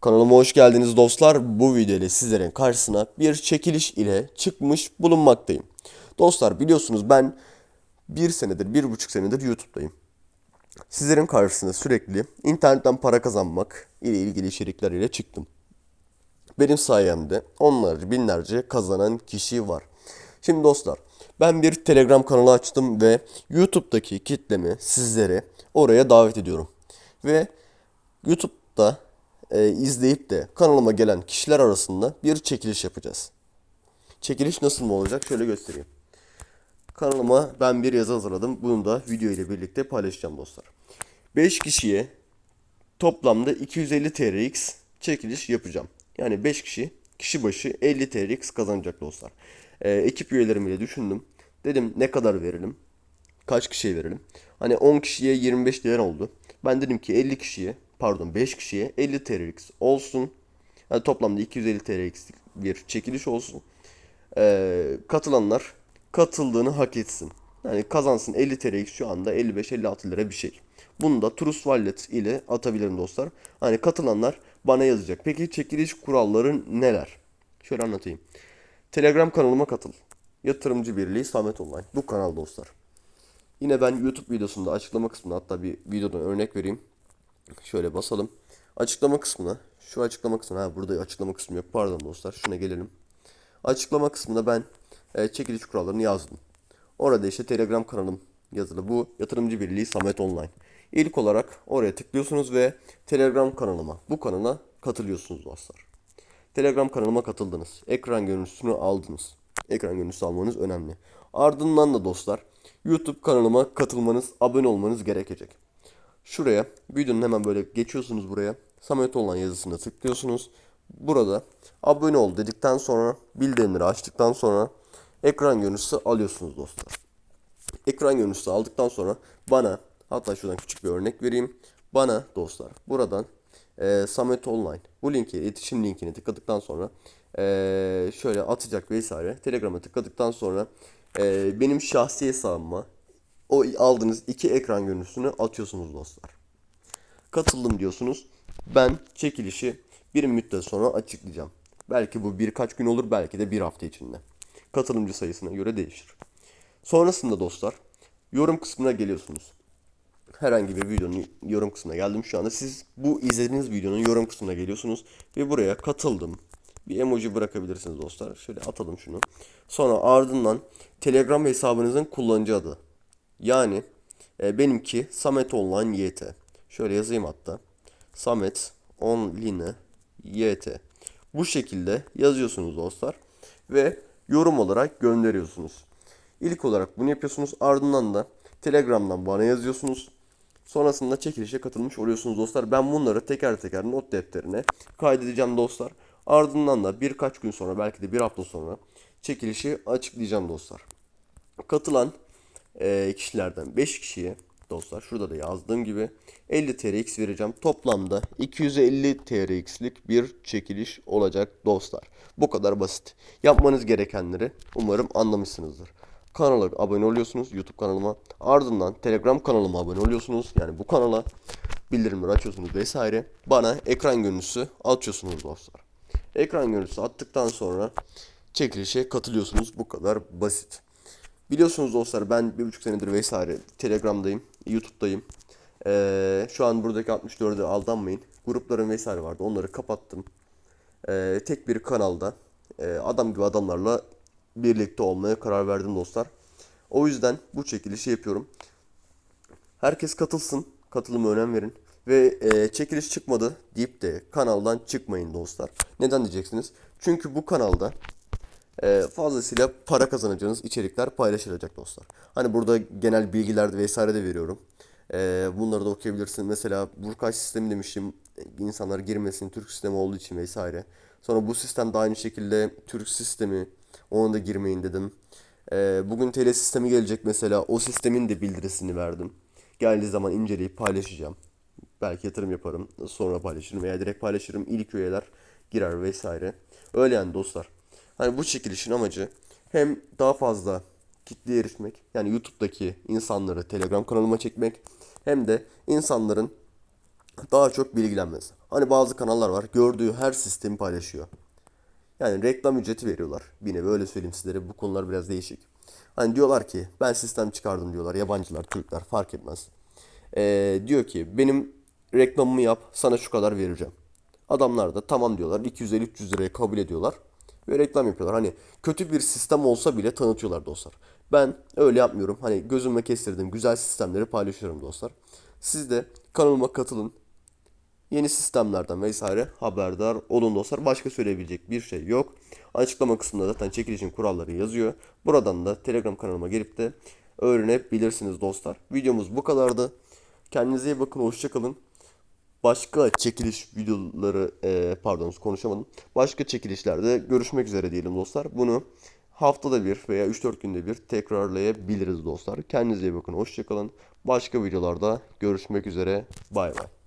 Kanalıma hoş geldiniz dostlar. Bu videoda sizlerin karşısına bir çekiliş ile çıkmış bulunmaktayım. Dostlar biliyorsunuz ben bir senedir, bir buçuk senedir YouTube'dayım. Sizlerin karşısına sürekli internetten para kazanmak ile ilgili içerikler ile çıktım. Benim sayemde onlarca, binlerce kazanan kişi var. Şimdi dostlar, ben bir Telegram kanalı açtım ve YouTube'daki kitlemi sizlere oraya davet ediyorum. Ve YouTube'da e, izleyip de kanalıma gelen kişiler arasında bir çekiliş yapacağız. Çekiliş nasıl mı olacak? Şöyle göstereyim. Kanalıma ben bir yazı hazırladım. Bunu da video ile birlikte paylaşacağım dostlar. 5 kişiye toplamda 250 TRX çekiliş yapacağım. Yani 5 kişi kişi başı 50 TRX kazanacak dostlar. Ee, ekip üyelerimiyle düşündüm. Dedim ne kadar verelim? Kaç kişiye verelim? Hani 10 kişiye 25 lira oldu. Ben dedim ki 50 kişiye pardon 5 kişiye 50 TRX olsun. Yani toplamda 250 TRX bir çekiliş olsun. Ee, katılanlar katıldığını hak etsin. Yani kazansın 50 TRX şu anda 55-56 lira bir şey. Bunu da Trust Wallet ile atabilirim dostlar. Hani katılanlar bana yazacak. Peki çekiliş kuralları neler? Şöyle anlatayım. Telegram kanalıma katıl. Yatırımcı Birliği Samet Online. Bu kanal dostlar. Yine ben YouTube videosunda açıklama kısmına hatta bir videodan örnek vereyim. Şöyle basalım. Açıklama kısmına. Şu açıklama kısmına. Ha burada açıklama kısmı yok. Pardon dostlar. Şuna gelelim. Açıklama kısmında ben e, çekiliş kurallarını yazdım. Orada işte Telegram kanalım yazılı. Bu Yatırımcı Birliği Samet Online. İlk olarak oraya tıklıyorsunuz ve Telegram kanalıma, bu kanala katılıyorsunuz dostlar. Telegram kanalıma katıldınız. Ekran görüntüsünü aldınız. Ekran görüntüsü almanız önemli. Ardından da dostlar YouTube kanalıma katılmanız, abone olmanız gerekecek. Şuraya videonun hemen böyle geçiyorsunuz buraya. Samet olan yazısına tıklıyorsunuz. Burada abone ol dedikten sonra bildirimleri açtıktan sonra ekran görüntüsü alıyorsunuz dostlar. Ekran görüntüsü aldıktan sonra bana hatta şuradan küçük bir örnek vereyim. Bana dostlar buradan e, Samet Online bu linki iletişim linkini tıkladıktan sonra e, şöyle atacak vesaire Telegram'a tıkladıktan sonra e, benim şahsi hesabıma o aldığınız iki ekran görüntüsünü atıyorsunuz dostlar. Katıldım diyorsunuz. Ben çekilişi bir müddet sonra açıklayacağım. Belki bu birkaç gün olur belki de bir hafta içinde. Katılımcı sayısına göre değişir. Sonrasında dostlar yorum kısmına geliyorsunuz. Herhangi bir videonun yorum kısmına geldim şu anda. Siz bu izlediğiniz videonun yorum kısmına geliyorsunuz ve buraya katıldım. Bir emoji bırakabilirsiniz dostlar. Şöyle atalım şunu. Sonra ardından Telegram hesabınızın kullanıcı adı. Yani e, benimki Samet Online YT. Şöyle yazayım hatta. Samet Online YT. Bu şekilde yazıyorsunuz dostlar. Ve yorum olarak gönderiyorsunuz. İlk olarak bunu yapıyorsunuz. Ardından da Telegram'dan bana yazıyorsunuz. Sonrasında çekilişe katılmış oluyorsunuz dostlar. Ben bunları teker teker not defterine kaydedeceğim dostlar. Ardından da birkaç gün sonra belki de bir hafta sonra çekilişi açıklayacağım dostlar. Katılan e, kişilerden 5 kişiye dostlar şurada da yazdığım gibi 50 TRX vereceğim. Toplamda 250 TRX'lik bir çekiliş olacak dostlar. Bu kadar basit. Yapmanız gerekenleri umarım anlamışsınızdır. Kanala abone oluyorsunuz YouTube kanalıma. Ardından Telegram kanalıma abone oluyorsunuz. Yani bu kanala bildirimleri açıyorsunuz vesaire. Bana ekran görüntüsü atıyorsunuz dostlar. Ekran görüntüsü attıktan sonra çekilişe katılıyorsunuz. Bu kadar basit. Biliyorsunuz dostlar ben bir buçuk senedir vesaire Telegram'dayım, YouTube'dayım. Ee, şu an buradaki 64'e aldanmayın. Gruplarım vesaire vardı. Onları kapattım. Ee, tek bir kanalda e, adam gibi adamlarla birlikte olmaya karar verdim dostlar. O yüzden bu çekilişi yapıyorum. Herkes katılsın. Katılıma önem verin. Ve e, çekiliş çıkmadı deyip de kanaldan çıkmayın dostlar. Neden diyeceksiniz? Çünkü bu kanalda e, fazlasıyla para kazanacağınız içerikler paylaşılacak dostlar. Hani burada genel bilgiler vesaire de veriyorum. E, bunları da okuyabilirsin. Mesela Burkaç sistemi demiştim. İnsanlar girmesin Türk sistemi olduğu için vesaire. Sonra bu sistem de aynı şekilde Türk sistemi. Ona da girmeyin dedim. E, bugün TL sistemi gelecek mesela. O sistemin de bildirisini verdim. Geldiği zaman inceleyip paylaşacağım. Belki yatırım yaparım. Sonra paylaşırım veya direkt paylaşırım. İlk üyeler girer vesaire. Öyle yani dostlar. Hani bu çekilişin amacı hem daha fazla kitleye erişmek yani YouTube'daki insanları Telegram kanalıma çekmek hem de insanların daha çok bilgilenmesi. Hani bazı kanallar var gördüğü her sistemi paylaşıyor. Yani reklam ücreti veriyorlar. Bir nevi öyle söyleyeyim sizlere bu konular biraz değişik. Hani diyorlar ki ben sistem çıkardım diyorlar. Yabancılar, Türkler fark etmez. Ee, diyor ki benim reklamımı yap sana şu kadar vereceğim. Adamlar da tamam diyorlar 250-300 liraya kabul ediyorlar. Ve reklam yapıyorlar. Hani kötü bir sistem olsa bile tanıtıyorlar dostlar. Ben öyle yapmıyorum. Hani gözümle kestirdiğim güzel sistemleri paylaşıyorum dostlar. Siz de kanalıma katılın. Yeni sistemlerden vesaire haberdar olun dostlar. Başka söyleyebilecek bir şey yok. Açıklama kısmında zaten çekilişin kuralları yazıyor. Buradan da Telegram kanalıma gelip de öğrenebilirsiniz dostlar. Videomuz bu kadardı. Kendinize iyi bakın. Hoşçakalın. Başka çekiliş videoları e, pardon konuşamadım. Başka çekilişlerde görüşmek üzere diyelim dostlar. Bunu haftada bir veya 3-4 günde bir tekrarlayabiliriz dostlar. Kendinize iyi bakın. Hoşçakalın. Başka videolarda görüşmek üzere. Bay bay.